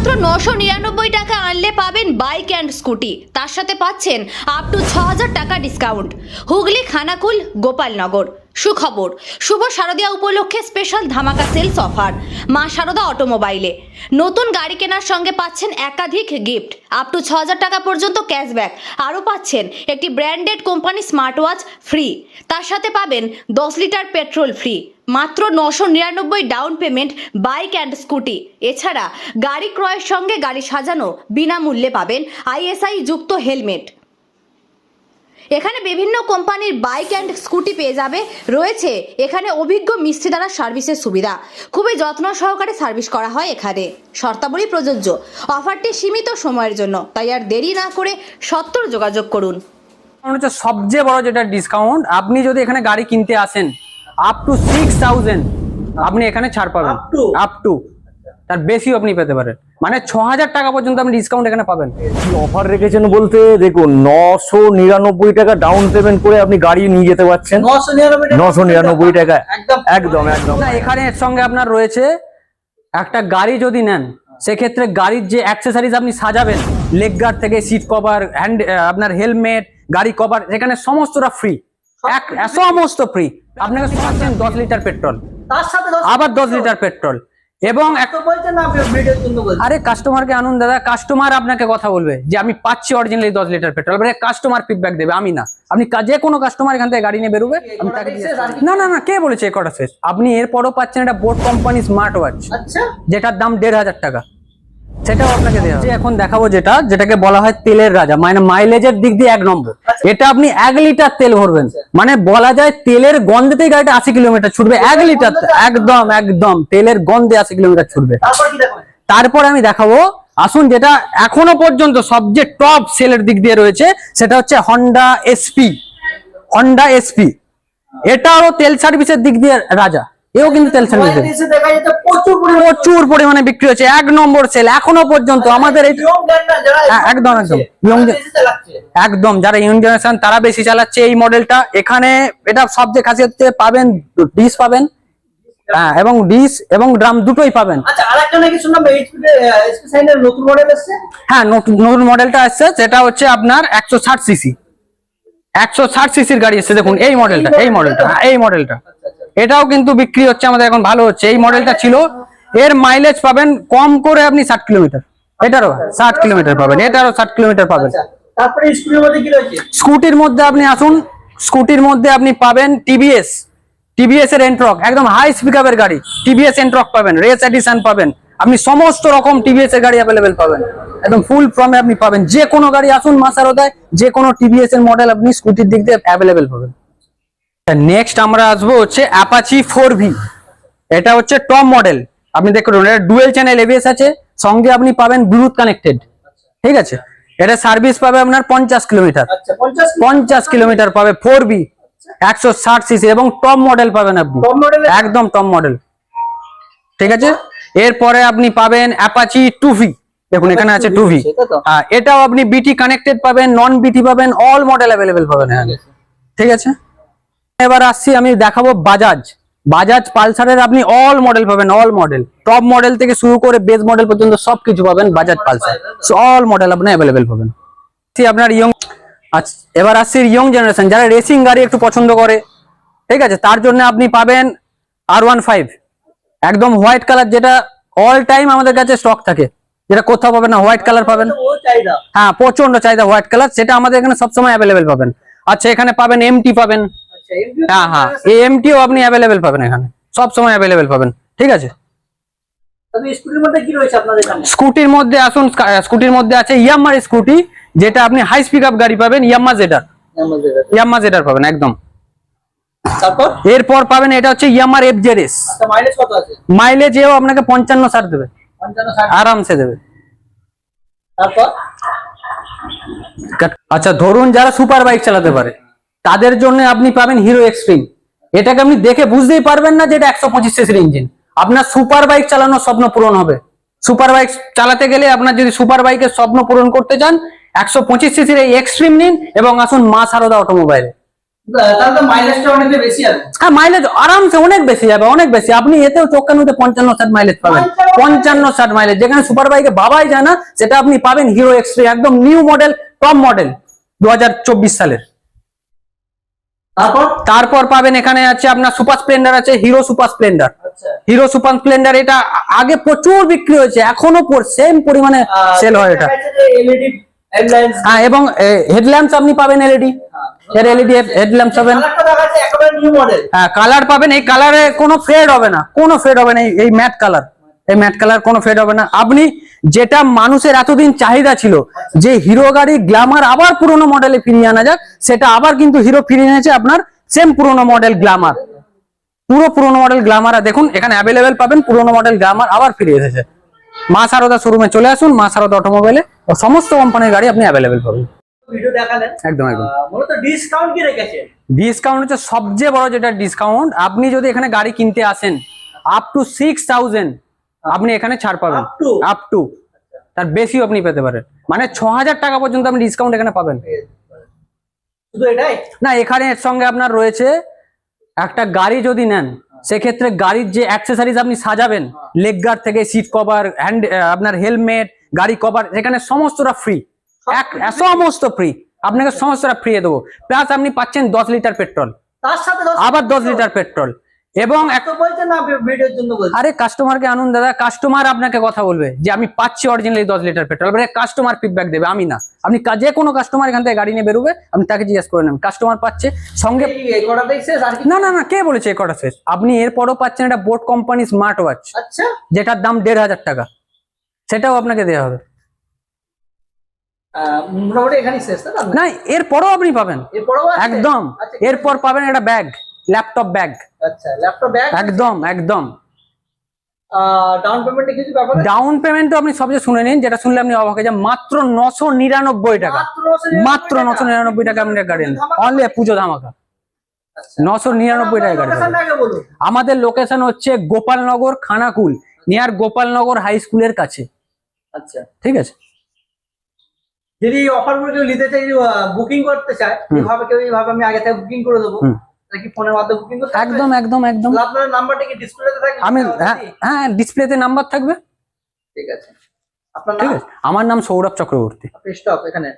মাত্র নশো নিরানব্বই টাকা আনলে পাবেন বাইক অ্যান্ড স্কুটি। তার সাথে পাচ্ছেন আপ টু ছ হাজার টাকা ডিসকাউন্ট হুগলি, খানাকুল, গোপালনগর। সুখবর, শুভ শারদীয়া উপলক্ষে স্পেশাল ধামাকা সেলস অফার মা শারদা অটোমোবাইলে নতুন গাড়ি কেনার সঙ্গে পাচ্ছেন একাধিক গিফট আপ টু ছ টাকা পর্যন্ত ক্যাশব্যাক আরও পাচ্ছেন একটি branded company smart watch free তার সাথে পাবেন দশ লিটার পেট্রোল ফ্রি মাত্র নশো নিরানব্বই down payment bike and scooty এছাড়া গাড়ি ক্রয়ের সঙ্গে গাড়ি সাজানো বিনামূল্যে পাবেন আইএসআই যুক্ত হেলমেট। এখানে বিভিন্ন কোম্পানির বাইক অ্যান্ড স্কুটি পেয়ে যাবে। রয়েছে এখানে অভিজ্ঞ মিস্ত্রি দ্বারা সার্ভিসের সুবিধা। খুবই যত্ন সহকারে সার্ভিস করা হয় এখানে। শর্তাবলী প্রযোজ্য। অফারটি সীমিত সময়ের জন্য। তাই আর দেরি না করে সত্তর যোগাযোগ করুন। হচ্ছে সবচেয়ে বড় যেটা ডিসকাউন্ট আপনি যদি এখানে গাড়ি কিনতে আসেন আপ টু সিক্স থাউজেন্ড আপনি এখানে ছাড় পাবেন। আপ টু তার বেশিও আপনি পেতে পারেন। মানে ছ হাজার টাকা পর্যন্ত আপনি ডিসকাউন্ট এখানে পাবেন। কি অফার রেখেছেন বলতে? দেখুন নশো নিরানব্বই টাকা ডাউন পেমেন্ট করে আপনি গাড়ি নিয়ে যেতে পারছেন। নশো নিরানব্বই টাকা একদম। একদম একদম। এখানে এর সঙ্গে আপনার রয়েছে একটা গাড়ি যদি নেন সেক্ষেত্রে গাড়ির যে অ্যাক্সেসারিজ আপনি সাজাবেন লেগ গার্ড থেকে সিট কভার হ্যান্ড আপনার হেলমেট গাড়ি কভার এখানে সমস্তটা ফ্রি এক সমস্ত ফ্রি আপনাকে দশ লিটার পেট্রোল তার সাথে দশ আবার দশ লিটার পেট্রোল এবং আরে কাস্টমারকে আনুন দাদা কাস্টমার আপনাকে কথা বলবে যে আমি পাচ্ছি অরিজিনালি দশ লিটার পেট্রোল মানে কাস্টমার ফিডব্যাক দেবে আমি না। আপনি কাজে যে কোনো কাস্টমার এখান থেকে গাড়ি নিয়ে বেরোবে আমি তাকে। না না না কে বলেছে এ কটা শেষ? আপনি এরপরও পাচ্ছেন এটা বোট কোম্পানি স্মার্ট ওয়াচ আচ্ছা। যেটার দাম দেড় হাজার টাকা। সেটাও আপনাকে দেওয়া হবে। এখন দেখাবো যেটা যেটাকে বলা হয় তেলের রাজা মানে মাইলেজের দিক দিয়ে এক নম্বর। এটা আপনি এক লিটার তেল ভরবেন। মানে বলা যায় তেলের গন্ধেতেই গাড়িটা আশি কিলোমিটার ছুটবে। এক লিটার একদম একদম তেলের গন্ধে আশি কিলোমিটার ছুটবে। তারপর আমি দেখাবো আসুন যেটা এখনও পর্যন্ত সবচেয়ে টপ সেলের দিক দিয়ে রয়েছে সেটা হচ্ছে হন্ডা এসপি হন্ডা এসপি এটাও তেল সার্ভিসের দিক দিয়ে রাজা। এও কিন্তু তেল যেতে প্রচুর পরিমাণে বিক্রি হচ্ছে। এক নম্বর সেল। এখনও পর্যন্ত আমাদের generation যারা হ্যাঁ, একদম, একদম। একদম যারা ইয়ং জেনারেশন তারা বেশি চালাচ্ছে এই মডেলটা এখানে এটা সবচেয়ে খাসিয়ত পাবেন ডিস পাবেন। হ্যাঁ এবং ডিস এবং ড্রাম দুটোই পাবেন। আচ্ছা হ্যাঁ নতুন নতুন মডেলটা আসছে সেটা হচ্ছে আপনার একশো ষাট সিসি একশো ষাট সিসির গাড়ি এসছে দেখুন এই মডেলটা এই মডেলটা হ্যাঁ, এই মডেলটা এটাও কিন্তু বিক্রি হচ্ছে আমাদের এখন ভালো হচ্ছে। এই মডেলটা ছিল। এর মাইলেজ পাবেন কম করে আপনি ষাট কিলোমিটার এটারও ষাট কিলোমিটার পাবেন এটারও ষাট কিলোমিটার পাবেন। আচ্ছা স্কুটির মধ্যে আপনি আসুন স্কুটির মধ্যে আপনি পাবেন টিভিএস টিভিএস এর এন্ট্রক একদম হাই স্পিকারের গাড়ি। টিভিএস এন্ট্রক পাবেন রেস এডিশন পাবেন। আপনি সমস্ত রকম টিভিএস এর গাড়ি অ্যাভেলেবেল পাবেন। একদম ফুল ফর্মে আপনি পাবেন। যে কোনো গাড়ি আসুন মাসারোদায় যে কোনো টিভিএস এর মডেল আপনি স্কুটির দিক দিয়ে অ্যাভেলেবেল পাবেন। নেক্সট আমরা আসব হচ্ছে অ্যাপাচি ফোর ভি এটা হচ্ছে টপ মডেল আপনি দেখুন এটা ডুয়েল চ্যানেল এবিএস আছে সঙ্গে আপনি পাবেন ব্লুটুথ কানেক্টেড ঠিক আছে? এটা সার্ভিস পাবে আপনার পঞ্চাশ কিলোমিটার। আচ্ছা পঞ্চাশ কিলোমিটার। পাবে ফোর বি একশো ষাট সিসি এবং টপ মডেল পাবেন আপনি। একদম টপ মডেল ঠিক আছে? এরপরে আপনি পাবেন অ্যাপাচি টু ভি দেখুন এখানে আছে টু ভি। হ্যাঁ এটাও আপনি বিটি কানেক্টেড পাবেন নন বিটি পাবেন অল মডেল অ্যাভেলেবেল পাবেন ঠিক আছে? এবার আসছি আমি দেখাবো বাজাজ বাজাজ পালসারের আপনি অল মডেল পাবেন অল মডেল টপ মডেল থেকে শুরু করে বেস মডেল পর্যন্ত সবকিছু পাবেন বাজাজ পালসার অল মডেল আপনি অ্যাভেলেবেল পাবেন। আসছি আপনার ইয়ং আচ্ছা এবার আসছি ইয়ং জেনারেশন যারা রেসিং গাড়ি একটু পছন্দ করে ঠিক আছে তার জন্য আপনি পাবেন আর ওয়ান ফাইভ একদম হোয়াইট কালার যেটা অল টাইম আমাদের কাছে স্টক থাকে। যেটা কোথাও পাবেন না হোয়াইট কালার পাবেন। হ্যাঁ প্রচণ্ড চাহিদা হোয়াইট কালার সেটা আমাদের এখানে সবসময় অ্যাভেলেবেল পাবেন। আচ্ছা এখানে পাবেন এমটি পাবেন। আচ্ছা হ্যাঁ হ্যাঁ। এমটিও আপনি অ্যাভেলেবেল পাবেন এখানে। সব সময় অ্যাভেলেবেল পাবেন। ঠিক আছে? স্কুটির মধ্যে আসুন স্কুটির মধ্যে আছে ইয়াম্মার স্কুটি যেটা আপনি হাই স্পিক আপ গাড়ি পাবেন ইয়াম্মা জেডার ইয়াম্মা জেডার পাবেন একদম। তারপর? এরপর পাবেন এটা হচ্ছে ইয়ামার এফ আচ্ছা মাইলেজ কত আছে? মাইলেজেও আপনাকে পঞ্চান্ন ষাট দেবে। পঞ্চান্ন ষাট। আরামসে দেবে। তারপর? আচ্ছা ধরুন যারা সুপার বাইক চালাতে পারে। তাদের জন্য আপনি পাবেন হিরো এক্সট্রিম এটাকে আপনি দেখে বুঝতেই পারবেন না যে এটা একশো পঁচিশ সিসির ইঞ্জিন আপনার সুপার বাইক চালানোর স্বপ্ন পূরণ হবে। সুপার বাইক চালাতে গেলে আপনার যদি সুপার বাইকের স্বপ্ন পূরণ করতে চান একশো পঁচিশ সিসির এই এক্সট্রিম নিন এবং আসুন মা সারদা অটোমোবাইলে। হ্যাঁ মাইলেজ আরামসে অনেক বেশি যাবে অনেক বেশি। আপনি এতেও চোখানুতে পঞ্চান্ন ষাট মাইলেজ পাবেন। পঞ্চান্ন ষাট। মাইলেজ যেখানে সুপার বাইকে বাবাই যায় না সেটা আপনি পাবেন হিরো এক্সট্রি একদম নিউ মডেল টপ মডেল দু হাজার চব্বিশ সালের। তারপর? তারপর পাবেন এখানে আছে আপনার সুপার স্প্লেন্ডার আছে হিরো সুপার স্প্লেন্ডার। আচ্ছা। হিরো সুপার স্প্লেন্ডার এটা আগে প্রচুর বিক্রি হয়েছে এখনও সেম পরিমাণে সেল হয় এটা। হ্যাঁ এবং হেডল্যাম্পস আপনি পাবেন এলইডি এর এলইডি হেডল্যাম্পস পাবেন। হ্যাঁ কালার পাবেন এই কালারে কোনো ফেড হবে না কোনো ফেড হবে না এই ম্যাট কালার এই ম্যাট কালার কোনো ফেড হবে না। আপনি যেটা মানুষের এতদিন চাহিদা ছিল যে হিরো গাড়ি গ্ল্যামার আবার পুরোনো মডেলে ফিরিয়ে আনা যাক সেটা আবার কিন্তু হিরো ফিরিয়ে এনেছে আপনার সেম পুরোনো মডেল গ্ল্যামার পুরো পুরোনো মডেল গ্ল্যামার দেখুন এখানে অ্যাভেলেবেল পাবেন পুরোনো মডেল গ্ল্যামার আবার ফিরে এসেছে। মা সারদা শোরুমে চলে আসুন মা সারদা অটোমোবাইলে ও সমস্ত কোম্পানির গাড়ি আপনি অ্যাভেলেবেল পাবেন। একদম একদম। ডিসকাউন্ট কি রেখেছেন? ডিসকাউন্ট হচ্ছে সবচেয়ে বড় যেটা ডিসকাউন্ট আপনি যদি এখানে গাড়ি কিনতে আসেন আপ টু সিক্স থাউজেন্ড আপনি এখানে ছাড় পাবেন। আপ টু তার বেশিও আপনি পেতে পারেন। মানে ছ হাজার টাকা পর্যন্ত আপনি ডিসকাউন্ট এখানে পাবেন। এটাই? না এখানে এর সঙ্গে আপনার রয়েছে একটা গাড়ি যদি নেন সেক্ষেত্রে গাড়ির যে অ্যাক্সেসারিজ আপনি সাজাবেন লেগ গার্ড থেকে সিট কভার হ্যান্ড আপনার হেলমেট গাড়ি কভার এখানে সমস্তটা ফ্রি এক সমস্ত ফ্রি আপনাকে সমস্তটা ফ্রি দেবো। প্লাস আপনি পাচ্ছেন দশ লিটার পেট্রোল আবার দশ লিটার পেট্রোল এবং আরে কাস্টমারকে আনুন দাদা কাস্টমার আপনাকে কথা বলবে যে আমি পাচ্ছি অরিজিনালি দশ লিটার পেট্রোল এবারে কাস্টমার ফিডব্যাক দেবে আমি না। আপনি যে কোনো কাস্টমার এখান থেকে গাড়ি নিয়ে বেরোবে আপনি তাকে জিজ্ঞেস করে নেবেন কাস্টমার পাচ্ছে সঙ্গে না না না কে বলেছে এ কটা শেষ? আপনি এরপরও পাচ্ছেন একটা বোট কোম্পানি স্মার্ট ওয়াচ আচ্ছা। যেটার দাম দেড় হাজার টাকা। সেটাও আপনাকে দেওয়া হবে। না? এরপরও আপনি পাবেন। একদম। আচ্ছা, এরপর পাবেন একটা ব্যাগ ল্যাপটপ ব্যাগ আচ্ছা ল্যাপটপ ব্যাগ একদম একদম। ডাউন পেমেন্টে কিছু ব্যাপার ডাউন পেমেন্ট আপনি সবচেয়ে শুনে নিন যেটা শুনলে আপনি অবাক হয়ে মাত্র নশো নিরানব্বই টাকা। মাত্র নশো নিরানব্বই টাকা। আপনি গাড়ি অনলি পুজো ধামাকা। আচ্ছা। নশো নিরানব্বই টাকা গাড়ি বলুন। আমাদের লোকেশন হচ্ছে গোপালনগর খানাকুল নিয়ার গোপালনগর হাই স্কুলের কাছে। আচ্ছা। ঠিক আছে? যদি অফারগুলো কেউ নিতে চাই বুকিং করতে চায় এইভাবে কেউ এইভাবে আমি আগে থেকে বুকিং করে দেবো। একদম একদম একদম। আপনার নাম্বারটা কি ডিসপ্লেতে থাকবে? আমি হ্যাঁ হ্যাঁ ডিসপ্লেতে নাম্বার থাকবে। ঠিক আছে। আপনার ঠিক নাম? আছে। আমার নাম সৌরভ চক্রবর্তী। স্টপ এখানে।